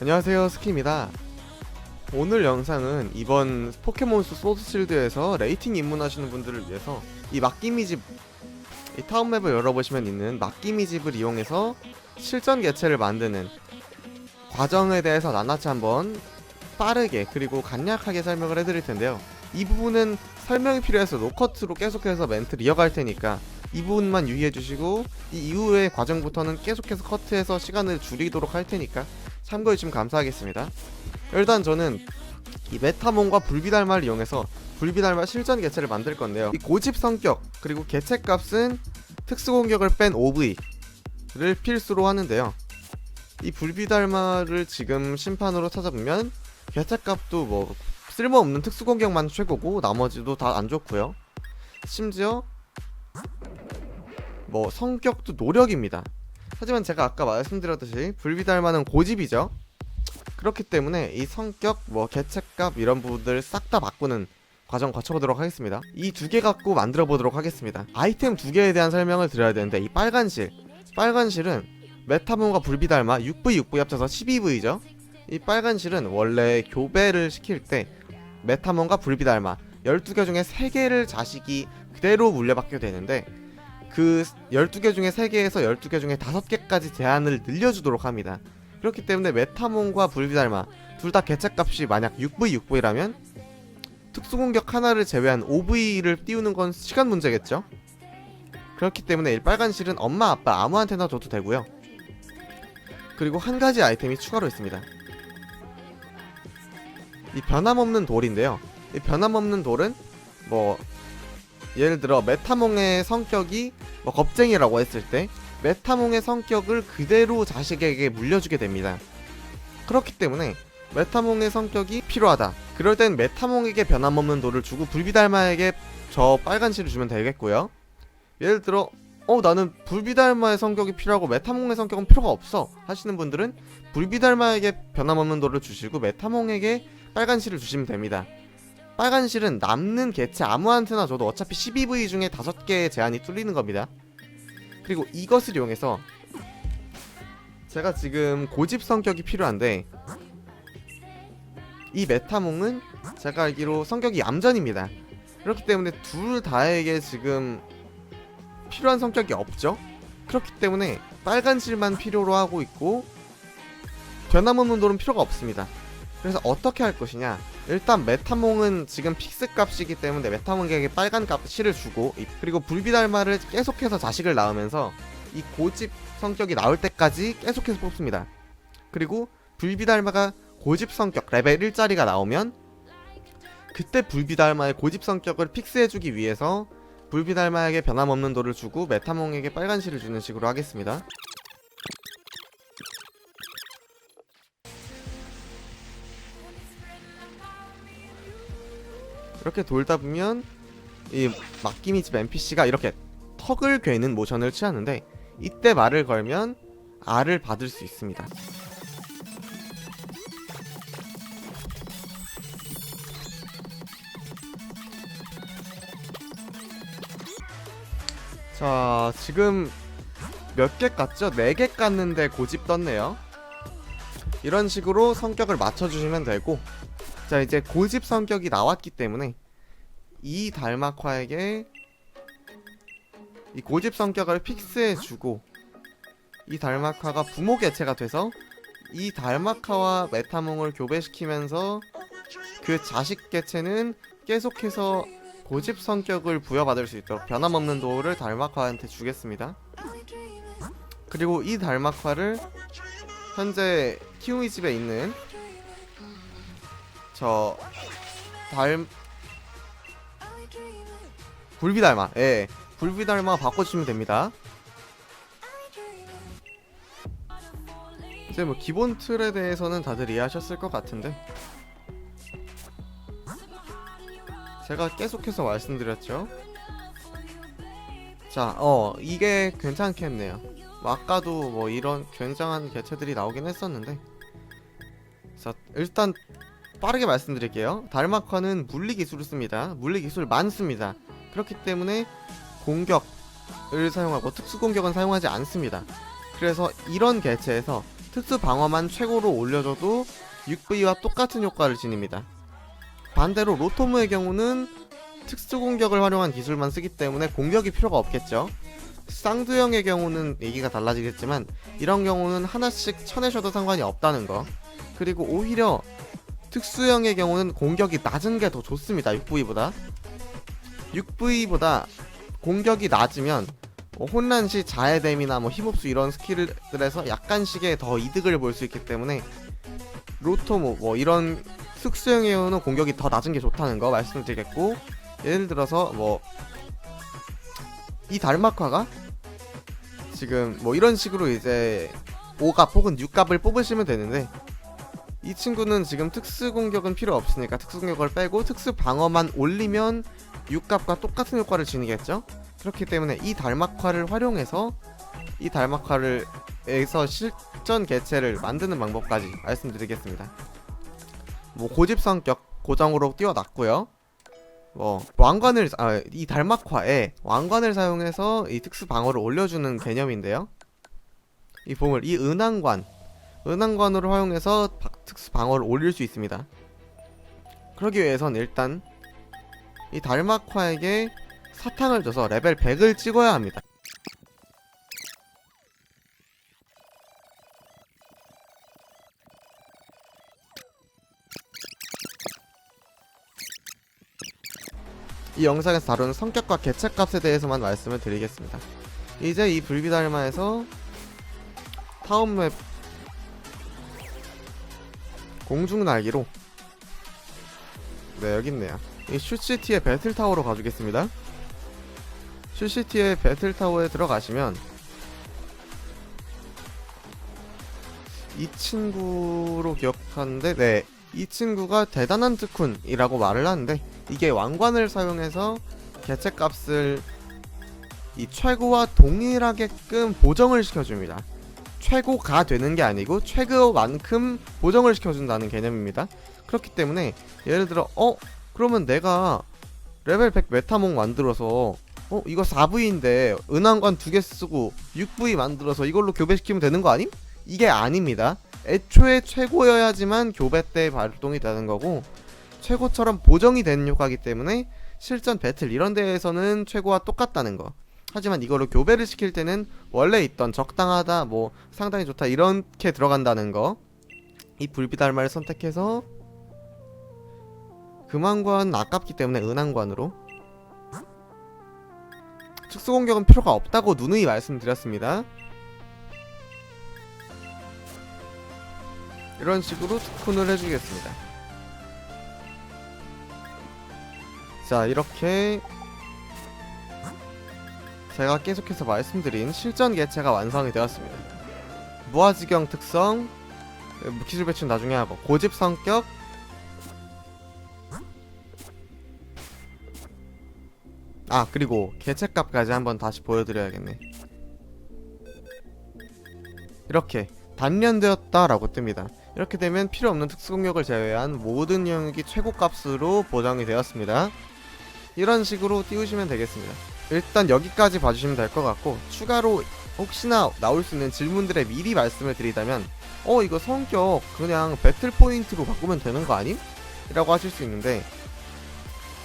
안녕하세요 스키입니다. 오늘 영상은 이번 포켓몬스 소드실드에서 레이팅 입문하시는 분들을 위해서 이 막기미 집 이 타운맵을 열어보시면 있는 막기미 집을 이용해서 실전 개체를 만드는 과정에 대해서 나눠서 한번 빠르게 그리고 간략하게 설명을 해드릴 텐데요. 이 부분은 설명이 필요해서 노커트로 계속해서 멘트를 이어갈 테니까 이 부분만 유의해 주시고 이 이후의 과정부터는 계속해서 커트해서 시간을 줄이도록 할 테니까 참고해 주시면 감사하겠습니다. 일단 저는 이 메타몬과 불비달마를 이용해서 불비달마 실전 개체를 만들 건데요. 이 고집 성격 그리고 개체 값은 특수 공격을 뺀 OV를 필수로 하는데요. 이 불비달마를 지금 심판으로 찾아보면 개체 값도 뭐 쓸모없는 특수 공격만 최고고 나머지도 다 안 좋고요. 심지어 뭐 성격도 노력입니다. 하지만 제가 아까 말씀드렸듯이 불비달마는 고집이죠. 그렇기 때문에 이 성격, 뭐 개체값 이런 부분들 싹 다 바꾸는 과정 거쳐보도록 하겠습니다. 이 두 개 갖고 만들어 보도록 하겠습니다. 아이템 두 개에 대한 설명을 드려야 되는데 이 빨간 실, 빨간 실은 메타몬과 불비달마 6V, 6V 합쳐서 12V죠. 이 빨간 실은 원래 교배를 시킬 때 메타몬과 불비달마 12개 중에 3개를 자식이 그대로 물려받게 되는데 그 12개 중에 3개에서 12개 중에 5개까지 제한을 늘려주도록 합니다. 그렇기 때문에 메타몬과 불비달마 둘 다 개체값이 만약 6V, 6V라면 특수공격 하나를 제외한 5V를 띄우는 건 시간 문제겠죠? 그렇기 때문에 이 빨간 실은 엄마, 아빠 아무한테나 줘도 되고요. 그리고 한 가지 아이템이 추가로 있습니다. 이 변함없는 돌인데요. 이 변함없는 돌은 뭐 예를 들어 메타몽의 성격이 뭐 겁쟁이라고 했을 때 메타몽의 성격을 그대로 자식에게 물려주게 됩니다. 그렇기 때문에 메타몽의 성격이 필요하다. 그럴 땐 메타몽에게 변함없는 돌을 주고 불비달마에게 저 빨간 실을 주면 되겠고요. 예를 들어 어 나는 불비달마의 성격이 필요하고 메타몽의 성격은 필요가 없어 하시는 분들은 불비달마에게 변함없는 돌을 주시고 메타몽에게 빨간 실을 주시면 됩니다. 빨간 실은 남는 개체 아무한테나 줘도 어차피 12V 중에 5개의 제한이 뚫리는 겁니다. 그리고 이것을 이용해서 제가 지금 고집 성격이 필요한데 이 메타몽은 제가 알기로 성격이 얌전입니다. 그렇기 때문에 둘 다에게 지금 필요한 성격이 없죠. 그렇기 때문에 빨간 실만 필요로 하고 있고 변함없는 돌은 필요가 없습니다. 그래서 어떻게 할 것이냐? 일단 메타몽은 지금 픽스 값이기 때문에 메타몽에게 빨간 값 실을 주고 이- 그리고 불비달마를 계속해서 자식을 낳으면서 이 고집 성격이 나올 때까지 계속해서 뽑습니다. 그리고 불비달마가 고집 성격 레벨 1짜리가 나오면 그때 불비달마의 고집 성격을 픽스해주기 위해서 불비달마에게 변함없는 돌을 주고 메타몽에게 빨간 실을 주는 식으로 하겠습니다. 이렇게 돌다 보면 이 막기미 집 NPC가 이렇게 턱을 괴는 모션을 취하는데 이때 말을 걸면 R을 받을 수 있습니다. 자, 지금 몇 개 깠죠? 4개 깠는데 고집 떴네요. 이런 식으로 성격을 맞춰주시면 되고 자 이제 고집 성격이 나왔기 때문에 이 달막화에게 이 고집 성격을 픽스해주고 이 달막화가 부모 개체가 돼서 이 달막화와 메타몽을 교배시키면서 그 자식 개체는 계속해서 고집 성격을 부여받을 수 있도록 변함없는 도를 달막화한테 주겠습니다. 그리고 이 달막화를 현재 키우이 집에 있는 저 달... 불비달마 예. 불비달마 바꿔주시면 됩니다. 이제 뭐 기본 틀에 대해서는 다들 이해하셨을 것 같은데. 제가 계속해서 말씀드렸죠. 자 어 이게 괜찮겠네요. 뭐 아까도 뭐 이런 굉장한 개체들이 나오긴 했었는데. 자 일단 빠르게 말씀드릴게요. 달마커는 물리 기술을 씁니다. 물리 기술 많습니다. 그렇기 때문에 공격을 사용하고 특수 공격은 사용하지 않습니다. 그래서 이런 개체에서 특수 방어만 최고로 올려줘도 6V와 똑같은 효과를 지닙니다. 반대로 로토무의 경우는 특수 공격을 활용한 기술만 쓰기 때문에 공격이 필요가 없겠죠. 쌍두형의 경우는 얘기가 달라지겠지만 이런 경우는 하나씩 쳐내셔도 상관이 없다는 거. 그리고 오히려 특수형의 경우는 공격이 낮은 게 더 좋습니다. 6V보다. 6V보다 공격이 낮으면 뭐 혼란 시 자해됨이나 뭐 힙업수 이런 스킬들에서 약간씩의 더 이득을 볼 수 있기 때문에 로토모 뭐 이런 특수형의 경우는 공격이 더 낮은 게 좋다는 거 말씀드리겠고 예를 들어서 뭐 이 달막화가 지금 뭐 이런 식으로 이제 5갑 혹은 6갑을 뽑으시면 되는데 이 친구는 지금 특수 공격은 필요 없으니까 특수 공격을 빼고 특수 방어만 올리면 6갑과 똑같은 효과를 지니겠죠? 그렇기 때문에 이 달막화를 활용해서 이 달막화를 에서 실전 개체를 만드는 방법까지 말씀드리겠습니다. 뭐 고집 성격 고정으로 띄워놨고요. 뭐 왕관을 아, 이 달막화에 왕관을 사용해서 이 특수 방어를 올려주는 개념인데요. 이 보물 이 은왕관 은왕관으로 활용해서 바- 특수 방어를 올릴 수 있습니다. 그러기 위해선 일단 이 달막화에게 사탕을 줘서 레벨 100을 찍어야 합니다. 이 영상에서 다루는 성격과 개체값에 대해서만 말씀을 드리겠습니다. 이제 이 불비달마에서 타운맵 공중 날개로 네 여기 있네요. 이 슈시티의 배틀타워로 가주겠습니다. 슈시티의 배틀타워에 들어가시면 이 친구로 기억하는데 네. 이 친구가 대단한 특훈이라고 말을 하는데 이게 왕관을 사용해서 개체값을 이 최고와 동일하게끔 보정을 시켜줍니다. 최고가 되는 게 아니고 최고만큼 보정을 시켜준다는 개념입니다. 그렇기 때문에 예를 들어 어 그러면 내가 레벨 100 메타몽 만들어서 어 이거 4V인데 은왕관 두 개 쓰고 6V 만들어서 이걸로 교배시키면 되는 거 아님? 이게 아닙니다. 애초에 최고여야지만 교배 때 발동이 되는 거고 최고처럼 보정이 되는 효과이기 때문에 실전 배틀 이런 데에서는 최고와 똑같다는 거. 하지만 이거를 교배를 시킬 때는 원래 있던 적당하다 뭐 상당히 좋다 이렇게 들어간다는 거. 이 불비달마를 선택해서 금왕관 아깝기 때문에 은왕관으로 특수 공격은 필요가 없다고 누누이 말씀드렸습니다. 이런 식으로 특훈을 해주겠습니다. 자 이렇게 제가 계속해서 말씀드린 실전 개체가 완성이 되었습니다. 무아지경 특성, 기술 배치는 나중에 하고 고집 성격, 아 그리고 개체값까지 한번 다시 보여드려야겠네. 이렇게 단련되었다 라고 뜹니다. 이렇게 되면 필요 없는 특수 공격을 제외한 모든 영역이 최고값으로 보정이 되었습니다. 이런 식으로 띄우시면 되겠습니다. 일단 여기까지 봐주시면 될 것 같고 추가로 혹시나 나올 수 있는 질문들에 미리 말씀을 드리자면 어 이거 성격 그냥 배틀 포인트로 바꾸면 되는 거 아님? 이라고 하실 수 있는데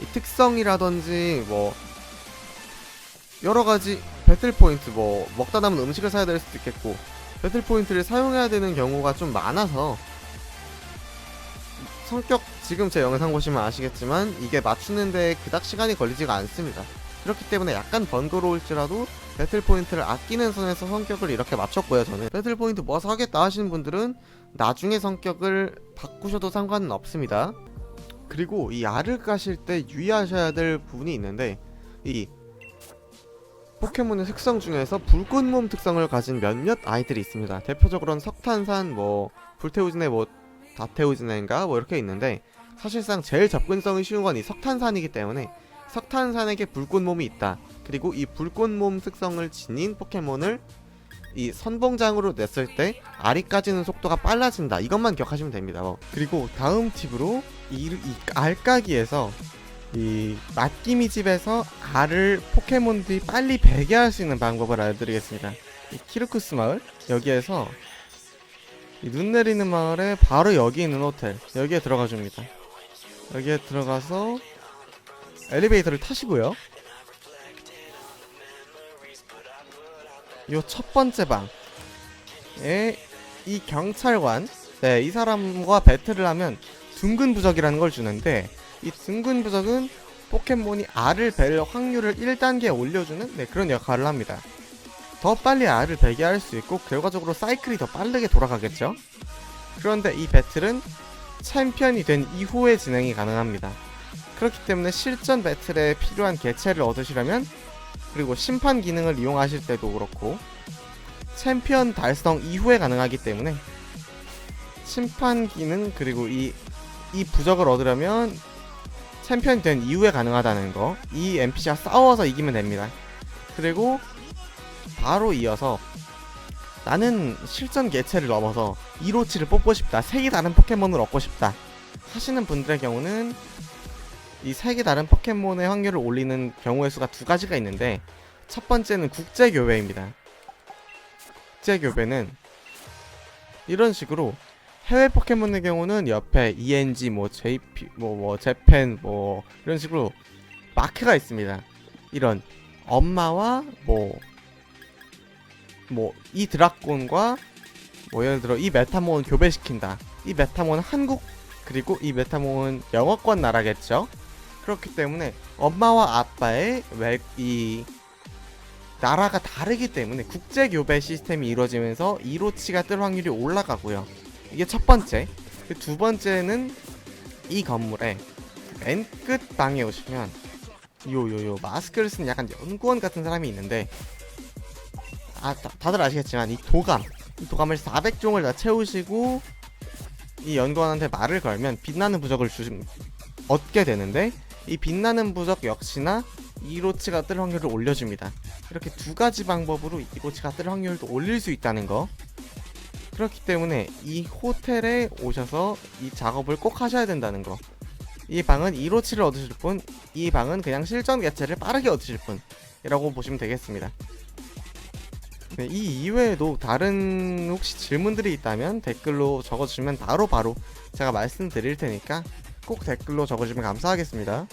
이 특성이라든지 뭐 여러 가지 배틀 포인트 뭐 먹다 남은 음식을 사야 될 수도 있겠고 배틀 포인트를 사용해야 되는 경우가 좀 많아서 성격 지금 제 영상 보시면 아시겠지만 이게 맞추는데 그닥 시간이 걸리지가 않습니다. 그렇기 때문에 약간 번거로울지라도 배틀 포인트를 아끼는 선에서 성격을 이렇게 맞췄고요. 저는 배틀 포인트 뭐 사겠다 하시는 분들은 나중에 성격을 바꾸셔도 상관은 없습니다. 그리고 이 알을 까실 때 유의하셔야 될 부분이 있는데 이 포켓몬의 특성 중에서 불꽃몸 특성을 가진 몇몇 아이들이 있습니다. 대표적으로는 석탄산, 뭐 불태우진의 뭐 다태우진인가 뭐 이렇게 있는데 사실상 제일 접근성이 쉬운 건 이 석탄산이기 때문에 석탄산에게 불꽃몸이 있다. 그리고 이 불꽃몸 특성을 지닌 포켓몬을 이 선봉장으로 냈을 때 알이 까지는 속도가 빨라진다. 이것만 기억하시면 됩니다. 뭐. 그리고 다음 팁으로 이, 이 알까기에서 이 맛기미 집에서 알을 포켓몬들이 빨리 배게할 수 있는 방법을 알려드리겠습니다. 이 키르쿠스 마을 여기에서 이눈 내리는 마을에 바로 여기 있는 호텔 여기에 들어가 줍니다. 여기에 들어가서 엘리베이터를 타시고요. 요 첫 번째 방에 이 경찰관 네, 이 사람과 배틀을 하면 둥근 부적이라는 걸 주는데 이 둥근 부적은 포켓몬이 알을 벨 확률을 1단계 올려주는 네, 그런 역할을 합니다. 더 빨리 알을 베게 할 수 있고 결과적으로 사이클이 더 빠르게 돌아가겠죠. 그런데 이 배틀은 챔피언이 된 이후에 진행이 가능합니다. 그렇기 때문에 실전 배틀에 필요한 개체를 얻으시려면 그리고 심판 기능을 이용하실 때도 그렇고 챔피언 달성 이후에 가능하기 때문에 심판 기능 그리고 이, 이 부적을 얻으려면 챔피언이 된 이후에 가능하다는 거 이 NPC와 싸워서 이기면 됩니다. 그리고 바로 이어서 나는 실전 개체를 넘어서 1호치를 뽑고 싶다. 색이 다른 포켓몬을 얻고 싶다. 하시는 분들의 경우는 이 색이 다른 포켓몬의 확률을 올리는 경우의 수가 두 가지가 있는데 첫 번째는 국제 교배입니다. 국제 교배는 이런 식으로 해외 포켓몬의 경우는 옆에 ENG 뭐 JP 뭐, 뭐 재팬 뭐 이런 식으로 마크가 있습니다. 이런 엄마와 뭐 뭐 이 드라곤과 뭐 예를 들어 이 메타몬 교배시킨다. 이 메타몬은 한국 그리고 이 메타몬은 영어권 나라겠죠. 그렇기 때문에 엄마와 아빠의 외, 이 나라가 다르기 때문에 국제 교배 시스템이 이루어지면서 이로치가 뜰 확률이 올라가고요. 이게 첫 번째. 그두 번째는 이 건물에 맨 끝 방에 오시면 요요요 마스크를 쓴 약간 연구원 같은 사람이 있는데 아 다, 다들 아시겠지만 이 도감 이 도감을 400종을 다 채우시고 이 연구원한테 말을 걸면 빛나는 부적을 주시 얻게 되는데 이 빛나는 부적 역시나 이로치가 뜰 확률을 올려줍니다. 이렇게 두 가지 방법으로 이로치가 뜰 확률도 올릴 수 있다는 거. 그렇기 때문에 이 호텔에 오셔서 이 작업을 꼭 하셔야 된다는 거. 이 방은 이로치를 얻으실 분, 이 방은 그냥 실전 개체를 빠르게 얻으실 분이라고 보시면 되겠습니다. 네, 이 이외에도 다른 혹시 질문들이 있다면 댓글로 적어주시면 바로 바로 제가 말씀드릴 테니까 꼭 댓글로 적어주시면 감사하겠습니다.